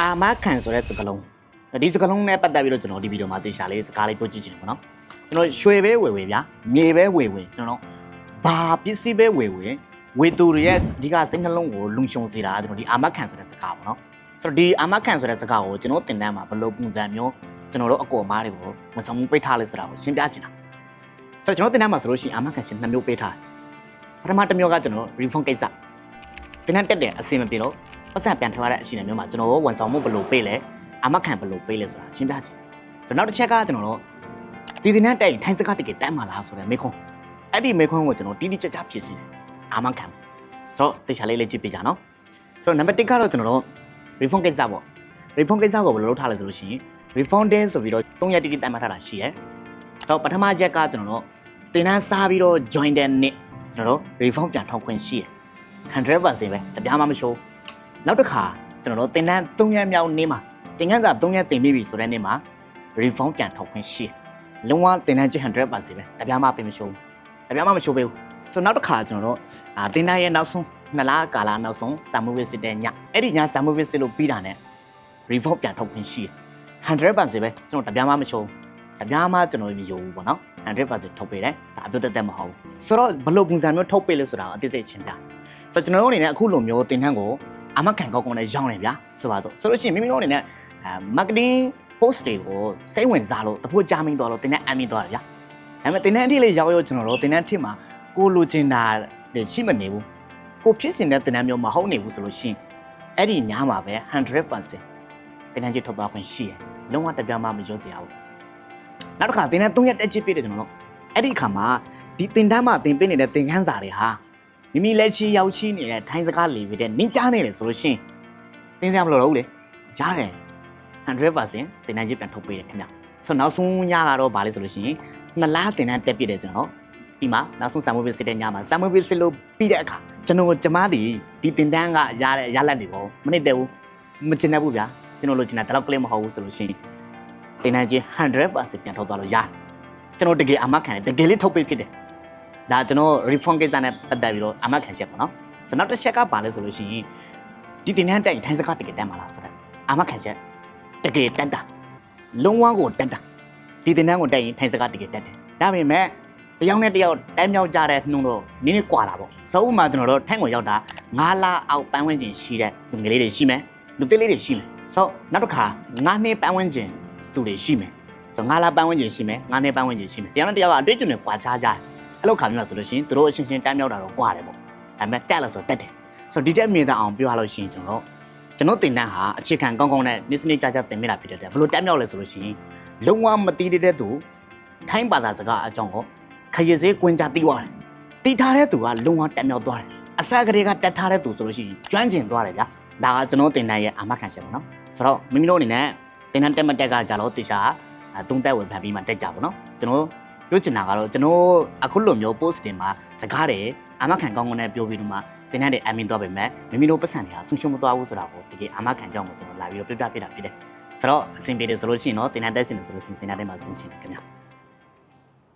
အာမခံဆိုတဲ့စကားလုံးဒီစကားလုံးနဲ့ပတ်သက်ပြီးတော့ကျွန်တော်ဒီဗီဒီယိုမှာသေချာလေးစကားလေးပြောကြည့်ချင်တယ်ပေါ့နော်ကျွန်တော်ရွှေပဲဝေဝေဗျာမြေပဲဝေဝေကျွန်တော်ဘာပစ္စည်းပဲဝေဝေဝေသူတွေရဲ့အဓိကစိတ်နှလုံးကိုလုံခြုံစေတာကျွန်တော်ဒီအာမခံဆိုတဲ့စကားပေါ့နော်ဆိုတော့ဒီအာမခံဆိုတဲ့စကားကိုကျွန်တော်တင်တန်းမှာဘယ်လိုပုံစံမျိုးကျွန်တော်တို့အကော်မားတွေကိုမဆောင်မှုပိတ်ထားလဲဆိုတာကိုရှင်းပြချင်တာဆိုတော့ကျွန်တော်တင်တန်းမှာဆိုလို့ရှိရင်အာမခံရှင်နှစ်မျိုးပေးထားတယ်ပထမတစ်မျိုးကကျွန်တော် refund ကိစ္စတင်တန်းတက်တယ်အဆင်မပြေတော့ ပတ်စံပြန်ထွက်ရတဲ့အချိန်မျိုးမှာကျွန်တော်တို့ဝန်ဆောင်မှုဘယ်လိုပေးလဲအမခံဘယ်လိုပေးလဲဆိုတာရှင်းပြချင်တယ်နောက်တစ်ချက်ကကျွန်တော်တို့ဒီဒီနဲ့တိုက်ထိုင်းစကားတကယ်တမ်းမှာလားဆိုတဲ့မေခွန်းအဲ့ဒီမေခွန်းကိုကျွန်တော်တိတိကျကျဖြည့်စီတယ်အမခံဆိုတော့တေချာလေးလေးကြည့်ပြကြနော်ဆိုတော့နံပါတ်1ကတော့ကျွန်တော်တို့ refund ကိစ္စပေါ့ refund ကိစ္စကိုဘယ်လိုလုပ်ထားလဲဆိုလို့ရှိရင် refund day ဆိုပြီးတော့3ရက်တိတိတမ်းမှတ်ထားတာရှိရယ်ဆိုတော့ပထမချက်ကကျွန်တော်တို့တင်တန်းစားပြီးတော့ join တဲ့နေ့ကျွန်တော်တို့ refund ပြန်ထောက်ခွင့်ရှိရယ်100%ပဲတပြားမှမရှိုး နောက်တစ်ခါကျွန်တော်တို့တင်တန်း3ရက်မြောက်နေ့မှာတင်ကန်းစာ3ရက်တင်ပြီးပြီဆိုတဲ့နေ့မှာ refund ပြန်ထုတ်ခွင့်ရှိတယ်။လုံးဝတင်တန်းချ100%ပဲ။တပြားမှပြင်မရှိုးဘူး။တပြားမှမရှိုးပေးဘူး။ဆိုတော့နောက်တစ်ခါကျွန်တော်တို့အာတင်တန်းရဲ့နောက်ဆုံးနှစ်လကာလနောက်ဆုံးစာမှုဝစ်စစ်တဲ့ညအဲ့ဒီညစာမှုဝစ်စစ်လို့ပြီးတာနဲ့ refund ပြန်ထုတ်ခွင့်ရှိတယ်။100%ပဲကျွန်တော်တပြားမှမရှိုးဘူး။တပြားမှကျွန်တော်မယုံဘူးပေါ့နော်။100%ထုတ်ပေးတယ်။ဒါအပြတ်တက်တက်မဟုတ်ဘူး။ဆိုတော့ဘယ်လိုပုံစံမျိုးထုတ်ပေးလဲဆိုတာကိုအတိအကျချင်းပြ။ဆိုတော့ကျွန်တော်တို့အနေနဲ့အခုလိုမျိုးတင်တန်းကို အမခံကောက်ကောက်နဲ့ရောင်းနေဗျာဆိုပါတော့ဆိုလို့ရှိရင်မိမိတို့အနေနဲ့အဲ marketing post တွေကိုစိတ်ဝင်စားလို့တဖို့ကြားမင်းသွားလို့တင်းနဲ့အမင်းသွားတယ်ဗျာဒါပေမဲ့တင်းနဲ့အထိလေးရောက်ရောက်ကျွန်တော်တို့တင်းနဲ့အထိမှာကိုလိုချင်တာတွေရှိမနေဘူးကိုဖြစ်စင်တဲ့တင်းနဲ့မျိုးမဟုတ်နေဘူးဆိုလို့ရှိရင်အဲ့ဒီညားမှာပဲ100%တင်းနဲ့ကြီးထုတ်သွားခွင့်ရှိရယ်လုံးဝတပြားမှမရောစရာဘူးနောက်တစ်ခါတင်းနဲ့3ရက်တက်ချစ်ပြည့်တယ်ကျွန်တော်တို့အဲ့ဒီအခါမှာဒီတင်တန်းမှာတင်ပေးနေတဲ့သင်ခန်းစာတွေဟာ မိမိလက်ရှိရောက်ရှိနေတဲ့ထိုင်းစကားလေပြီးတဲ့နင်းကြားနေတယ်ဆိုလို့ရှရင်တင်းစရာမလိုတော့ဘူးလေရတယ်100%တင်တန်းကြီးပြန်ထုတ်ပေးတယ်ခင်ဗျဆိုတော့နောက်ဆုံးညကတော့ဗာလဲဆိုလို့ရှိရင်နှစ်လားတင်တန်းတက်ပြည့်တယ်ကျွန်တော်ပြီးမှနောက်ဆုံးဆမ်မွေးပစ်စစ်တဲ့ညမှာဆမ်မွေးပစ်စစ်လို့ပြီးတဲ့အခါကျွန်တော်ကျမဒီဒီတင်တန်းကရတဲ့ရလက်တွေကိုမနစ်တဲ့ဘူးမချင်တတ်ဘူးဗျာကျွန်တော်လိုချင်တာတလောက်ကလေးမဟုတ်ဘူးဆိုလို့ရှိရင်တင်တန်းကြီး100%ပြန်ထုတ်သွားလို့ရတယ်ကျွန်တော်တကယ်အမခံတယ်တကယ်လေးထုတ်ပေးဖြစ်တယ် ဒါကျွန်တော် reform ကိစ္စနဲ့ပတ်သက်ပြီးတော့အမခံချက်ပေါ့နော်ဆိုတော့နောက်တစ်ချက်ကပါလဲဆိုလို့ရှိရင်ဒီတင်တန်းတိုက်ထိုင်းစကားတကယ်တမ်းပါလားဆိုတော့အမခံချက်တကယ်တန်းတာလုံးဝကိုတန်းတာဒီတင်တန်းကိုတိုက်ရင်ထိုင်းစကားတကယ်တန်းတယ်ဒါပေမဲ့တယောက်နဲ့တယောက်တန်းမြောက်ကြတဲ့နှုံတော့နည်းနည်းကွာတာပေါ့စုံဥမှာကျွန်တော်တို့ထိုင်းကိုရောက်တာ9လအောက်ပန်းဝန်းကျင်ရှိတဲ့လူငယ်လေးတွေရှိမယ်လူသေးလေးတွေရှိမယ်ဆိုနောက်တစ်ခါ9နှစ်ပန်းဝန်းကျင်သူတွေရှိမယ်ဆို9လပန်းဝန်းကျင်ရှိမယ်9နှစ်ပန်းဝန်းကျင်ရှိမယ်တယောက်နဲ့တယောက်ကအတွေ့အကြုံတွေကွာခြားကြတယ် အဲ့လိုခါမျိုးလာဆိုလို့ရှိရင်သူတို့အချင်းချင်းတမ်းမြောက်တာတော့꽌တယ်ပေါ့ဒါပေမဲ့တက်လို့ဆိုတက်တယ်ဆိုတော့ဒီတက်မြင်တဲ့အောင်ပြောရလို့ရှိရင်ကျွန်တော်ကျွန်တော်တင်တန်းဟာအခြေခံကောင်းကောင်းနဲ့နေ့စနေ့ကြာကြာတင်မိတာဖြစ်တဲ့ဘလို့တက်မြောက်လဲဆိုလို့ရှိရင်လုံးဝမတီးတဲ့သူထိုင်းဘာသာစကားအကြောင်းကိုခရစ်စေးကွင်းကြတီးသွားတယ်တီးထားတဲ့သူကလုံးဝတက်မြောက်သွားတယ်အစကတည်းကတက်ထားတဲ့သူဆိုလို့ရှိရင်ကျွမ်းကျင်သွားတယ်ဗျာဒါကကျွန်တော်တင်တန်းရဲ့အာမခံချက်ပေါ့နော်ဆိုတော့မိမိတို့အနေနဲ့တင်တန်းတက်မတက်ကကြတော့တေချာသုံးသက်ဝင်ဖန်ပြီးမှတက်ကြပါတော့ကျွန်တော် ပြောချင်တာကတော့ကျွန်တော်အခုလိုမျိုး post တင်မှာစကားတွေအာမခံကောင်းကောင်းနဲ့ပြောပြီးတော့မှတင်တဲ့တဲ့အမင်းတော့ပဲမဲ့မိမိတို့ပတ်စံတွေကဆူရှုံမသွားဘူးဆိုတာကိုတကယ်အာမခံကြောင်းကိုကျွန်တော်လာပြီးတော့ပြပြပြတာဖြစ်တယ်ဆိုတော့အဆင်ပြေတယ်ဆိုလို့ရှိရင်တော့တင်တဲ့တက်စင်တယ်ဆိုလို့ရှိရင်တင်တဲ့မှာဆင်ချင်တယ်ခင်ဗျာ